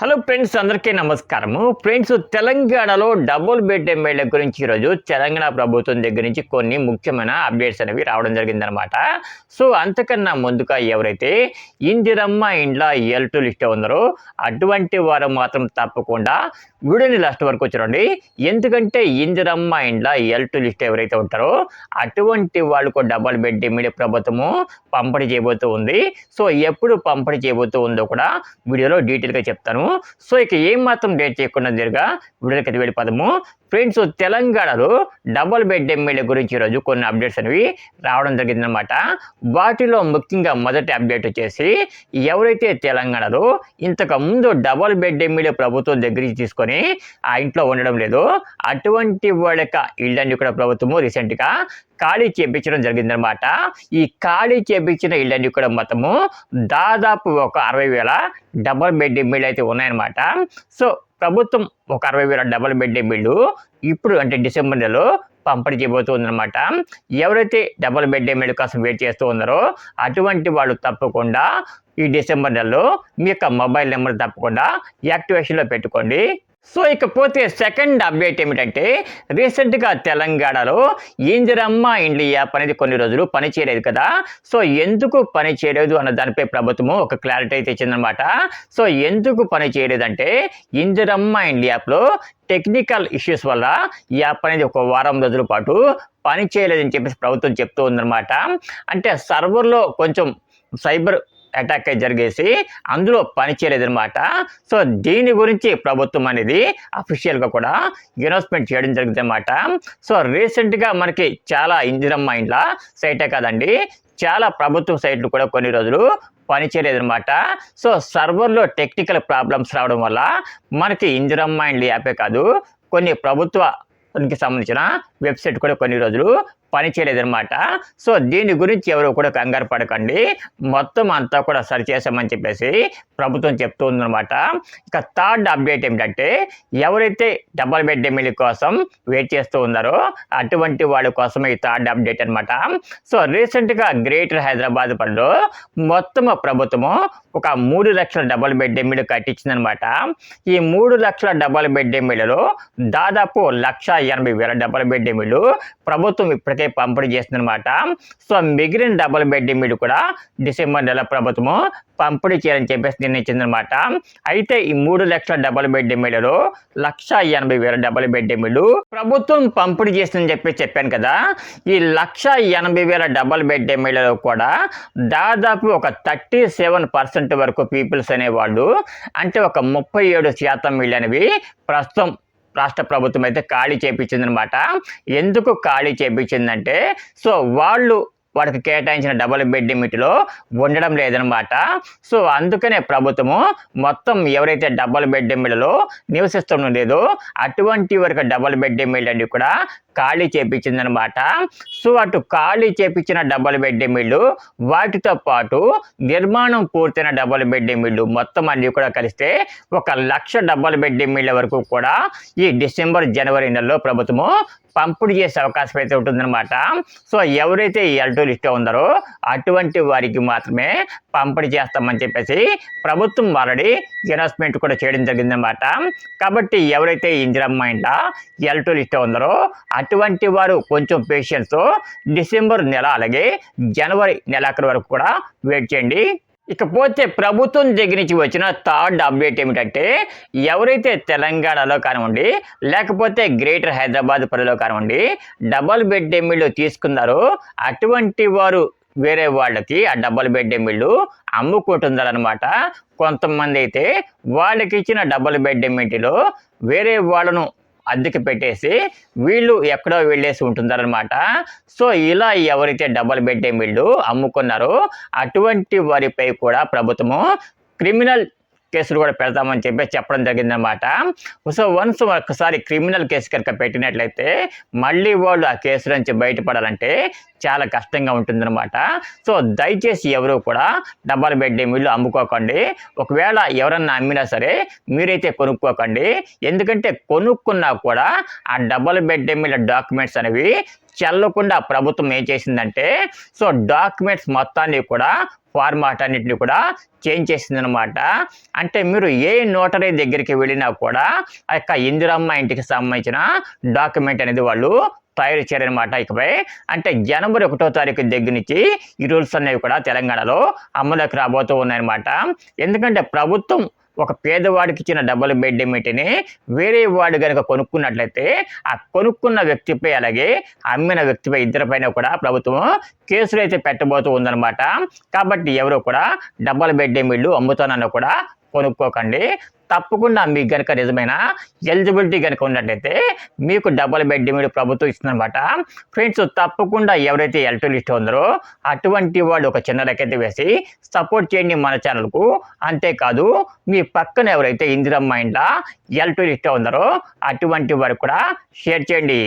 Hello friends అందరికీ నమస్కారము. Friends తెలంగాణలో డబుల్ బెడ్ ఎమ్మెల్యే గురించి ఈరోజు తెలంగాణ ప్రభుత్వం దగ్గర నుంచి కొన్ని ముఖ్యమైన అప్డేట్స్ అనేవి రావడం జరిగిందనమాట సో అంతకన్నా ముందుగా ఎవరైతే ఇందిరమ్మ ఇండ్ల ఎల్ టూ లిస్ట్ ఉన్నారో అటువంటి వారు మాత్రం తప్పకుండా వీడియోని లాస్ట్ వరకు చూడండి. ఎందుకంటే ఇందిరమ్మ ఇండ్ల ఎల్ టూ లిస్ట్ ఎవరైతే ఉంటారో అటువంటి వాళ్ళకు డబుల్ బెడ్ ఎమ్మెల్యే ప్రభుత్వము పంపిణీ చేయబోతూ ఉంది. సో ఎప్పుడు పంపిణీ చేయబోతూ ఉందో కూడా వీడియోలో డీటెయిల్గా చెప్తాను. సో ఇక ఏం మాత్రం డేట్ చేయకుండా జరగా? వీడియోకి వెళ్ళిపోదాము ఫ్రెండ్స్ తెలంగాణలో డబుల్ బెడ్ ఎమ్మెల్యే గురించి ఈరోజు కొన్ని అప్డేట్స్ అనేవి రావడం జరిగిందనమాట వాటిలో ముఖ్యంగా మొదటి అప్డేట్ వచ్చేసి ఎవరైతే తెలంగాణలో ఇంతకు ముందు డబుల్ బెడ్ ఎమ్మెల్యే ప్రభుత్వం దగ్గరికి తీసుకొని ఆ ఇంట్లో ఉండడం లేదు అటువంటి వాళ్ళ యొక్క ఇళ్ళని కూడా ప్రభుత్వము రీసెంట్గా ఖాళీ చేపించడం జరిగిందనమాట ఈ ఖాళీ చేపించిన ఇళ్ళని కూడా మొత్తము దాదాపు ఒక అరవై వేల డబల్ బెడ్ బిల్లు అయితే ఉన్నాయన్నమాట. సో ప్రభుత్వం ఒక అరవై వేల డబల్ బెడ్ బిల్లు ఇప్పుడు అంటే డిసెంబర్ నెలలో పంపిణీ చేయబోతుందన్నమాట. ఎవరైతే డబల్ బెడ్ ఎమ్మెల్యే కోసం వెయిట్ చేస్తూ ఉన్నారో అటువంటి వాళ్ళు తప్పకుండా ఈ డిసెంబర్ నెలలో మీ యొక్క మొబైల్ నెంబర్ తప్పకుండా యాక్టివేషన్లో పెట్టుకోండి. సో ఇకపోతే సెకండ్ అప్డేట్ ఏమిటంటే రీసెంట్గా తెలంగాణలో ఇందిరమ్మ ఇండ్లు యాప్ అనేది కొన్ని రోజులు పనిచేయలేదు కదా. సో ఎందుకు పని చేయలేదు అన్న దానిపై ప్రభుత్వము ఒక క్లారిటీ అయితే ఇచ్చిందనమాట సో ఎందుకు పని చేయలేదంటే ఇందిరమ్మ ఇండ్లు యాప్లో టెక్నికల్ ఇష్యూస్ వల్ల ఈ యాప్ అనేది ఒక వారం రోజుల పాటు పని చేయలేదని చెప్పేసి ప్రభుత్వం చెప్తూ ఉందన్నమాట. అంటే సర్వర్లో కొంచెం సైబర్ అటాక్ అయి జరిగేసి అందులో పని చేయలేదన్నమాట సో దీని గురించి ప్రభుత్వం అనేది అఫీషియల్గా కూడా అనౌన్స్మెంట్ చేయడం జరిగింది అనమాట సో రీసెంట్గా మనకి చాలా ఇందిరమ్మ ఇండ్ల సైటే కాదండి చాలా ప్రభుత్వ సైట్లు కూడా కొన్ని రోజులు పనిచేయలేదనమాట సో సర్వర్లో టెక్నికల్ ప్రాబ్లమ్స్ రావడం వల్ల మనకి ఇందిరమ్మ ఇండ్ల యాపే కాదు కొన్ని ప్రభుత్వ దానికి సంబంధించిన వెబ్సైట్ కూడా కొన్ని రోజులు పనిచేయలేదనమాట సో దీని గురించి ఎవరు కూడా కంగారు పడకండి. మొత్తం అంతా కూడా సరి చేసామని చెప్పేసి ప్రభుత్వం చెప్తూ ఉందన్నమాట ఇక థర్డ్ అప్డేట్ ఏమిటంటే ఎవరైతే డబల్ బెడ్ ఎమ్మెల్యే కోసం వెయిట్ చేస్తూ ఉన్నారో అటువంటి వాళ్ళ కోసమే ఈ థర్డ్ అప్డేట్ అనమాట సో రీసెంట్గా గ్రేటర్ హైదరాబాద్ పనిలో మొత్తం ప్రభుత్వము ఒక మూడు లక్షల డబల్ బెడ్ ఎమ్మెల్యే కట్టించిందనమాట ఈ మూడు లక్షల డబల్ బెడ్ ఎమ్మెల్యేలో దాదాపు లక్ష ఎనభై వేల డబల్ బెడ్ ఎమ్మెల్యేలు ప్రభుత్వం ఇప్పటికే పంపిణీ చేస్తుందన్నమాట. సో మిగిలిన డబుల్ బెడ్ ఎమ్మెల్యే కూడా డిసెంబర్ నెల ప్రభుత్వము పంపిణీ చేయాలని చెప్పేసి నిర్ణయించిందనమాట అయితే ఈ మూడు లక్షల డబుల్ బెడ్ మీడలో లక్ష ఎనభై వేల డబుల్ బెడ్ ఎమ్మెల్యేలు ప్రభుత్వం పంపిణీ చేస్తుందని చెప్పి చెప్పాను కదా. ఈ లక్ష ఎనభై వేల డబుల్ బెడ్ ఎమ్మెల్యేలో కూడా దాదాపు ఒక థర్టీ సెవెన్ పర్సెంట్ వరకు పీపుల్స్ అనేవాళ్ళు అంటే ఒక ముప్పై ఏడు శాతం వీళ్ళనివి ప్రస్తుతం రాష్ట్ర ప్రభుత్వం అయితే ఖాళీ చేపించిందనమాట. ఎందుకు ఖాళీ చేపించిందంటే సో వాళ్ళు వాళ్ళకి కేటాయించిన డబుల్ బెడ్ లిమిట్లో ఉండడం లేదనమాట సో అందుకనే ప్రభుత్వము మొత్తం ఎవరైతే డబుల్ బెడ్ ఎమ్మెల్యేలో నివసిస్తుండడం లేదో అటువంటి వరకు డబుల్ బెడ్ ఎమ్మెల్యే కూడా ఖాళీ చేపించిందనమాట సో అటు ఖాళీ చేపించిన డబుల్ బెడ్ ఎమ్మెల్యేలు వాటితో పాటు నిర్మాణం పూర్తయిన డబుల్ బెడ్ ఎమ్మెల్యేలు మొత్తం అన్ని కూడా కలిస్తే ఒక లక్ష డబుల్ బెడ్ ఎమ్మెల్యే వరకు కూడా ఈ డిసెంబర్ జనవరి నెలలో ప్రభుత్వము పంపిణీ చేసే అవకాశం అయితే ఉంటుందన్నమాట. సో ఎవరైతే ఈ ఎల్టో లిస్ట్లో ఉన్నారో అటువంటి వారికి మాత్రమే పంపిణీ చేస్తామని చెప్పేసి ప్రభుత్వం ఆల్రెడీ అనౌన్స్మెంట్ కూడా చేయడం జరిగిందనమాట కాబట్టి ఎవరైతే ఇందిరమ్మ ఇంట ఎల్టో లిస్ట్ ఉన్నారో అటువంటి వారు కొంచెం పేషెన్స్ డిసెంబర్ నెల అలాగే జనవరి నెలాఖరు వరకు కూడా వెయిట్ చేయండి. ఇకపోతే ప్రభుత్వం దగ్గర నుంచి వచ్చిన థర్డ్ అప్డేట్ ఏమిటంటే ఎవరైతే తెలంగాణలో కానివ్వండి లేకపోతే గ్రేటర్ హైదరాబాద్ పరిలో కానివ్వండి డబల్ బెడ్ ఎమ్మెల్యే తీసుకున్నారో అటువంటి వారు వేరే వాళ్ళకి ఆ డబల్ బెడ్ ఎమ్మెల్యే అమ్ముకుంటున్నారనమాట కొంతమంది అయితే వాళ్ళకి ఇచ్చిన డబల్ బెడ్ ఎమ్మెల్యేలో వేరే వాళ్ళను అద్దెకి పెట్టేసి వీళ్ళు ఎక్కడో వెళ్ళేసి ఉంటుందన్నమాట సో ఇలా ఎవరైతే డబల్ బెడ్ వీళ్ళు అమ్ముకున్నారో అటువంటి వారిపై కూడా ప్రభుత్వము క్రిమినల్ కేసులు కూడా పెడతామని చెప్పి చెప్పడం జరిగిందనమాట సో వన్స్ ఒకసారి క్రిమినల్ కేసు కనుక పెట్టినట్లయితే మళ్ళీ వాళ్ళు ఆ కేసు నుంచి బయటపడాలంటే చాలా కష్టంగా ఉంటుందన్నమాట. సో దయచేసి ఎవరు కూడా డబల్ బెడ్రూమ్ ఇల్లు అమ్ముకోకండి. ఒకవేళ ఎవరన్నా అమ్మినా సరే మీరైతే కొనుక్కోకండి. ఎందుకంటే కొనుక్కున్నా కూడా ఆ డబల్ బెడ్రూమ్ ఇళ్ళ డాక్యుమెంట్స్ అనేవి చెల్లకుండా ప్రభుత్వం ఏం చేసిందంటే సో డాక్యుమెంట్స్ మొత్తాన్ని కూడా ఫార్మాట్ అన్నిటిని కూడా చేంజ్ చేసిందనమాట అంటే మీరు ఏ నోటరీ దగ్గరికి వెళ్ళినా కూడా ఆ యొక్క ఇందిరమ్మ ఇంటికి సంబంధించిన డాక్యుమెంట్ అనేది వాళ్ళు తయారు చేయరనమాట ఇకపై అంటే జనవరి ఒకటో తారీఖు దగ్గర నుంచి ఈ రూల్స్ అనేవి కూడా తెలంగాణలో అమలుకి రాబోతూ ఉన్నాయన్నమాట. ఎందుకంటే ప్రభుత్వం ఒక పేదవాడికి ఇచ్చిన డబుల్ బెడ్ మీటిని వేరే వాడు కనుక కొనుక్కున్నట్లయితే ఆ కొనుక్కున్న వ్యక్తిపై అలాగే అమ్మిన వ్యక్తిపై ఇద్దరిపైన కూడా ప్రభుత్వం కేసులు అయితే పెట్టబోతూ ఉందన్నమాట. కాబట్టి ఎవరు కూడా డబుల్ బెడ్ ఇల్లు అమ్ముతానన్న కూడా కొనుక్కోకండి. తప్పకుండా మీకు కనుక నిజమైన ఎలిజిబిలిటీ కనుక ఉన్నట్లయితే మీకు డబుల్ బెడ్ మీరు ప్రభుత్వం ఇస్తుందన్నమాట. ఫ్రెండ్స్ తప్పకుండా ఎవరైతే ఎల్టో లిస్ట్ ఉందరో అటువంటి వాళ్ళు ఒక చిన్న రెక్కైతే వేసి సపోర్ట్ చేయండి మన ఛానల్కు. అంతేకాదు మీ పక్కన ఎవరైతే ఇందిరమ్మ ఇంట్లో ఎల్టో లిస్ట్ ఉందరో అటువంటి వారు కూడా షేర్ చేయండి.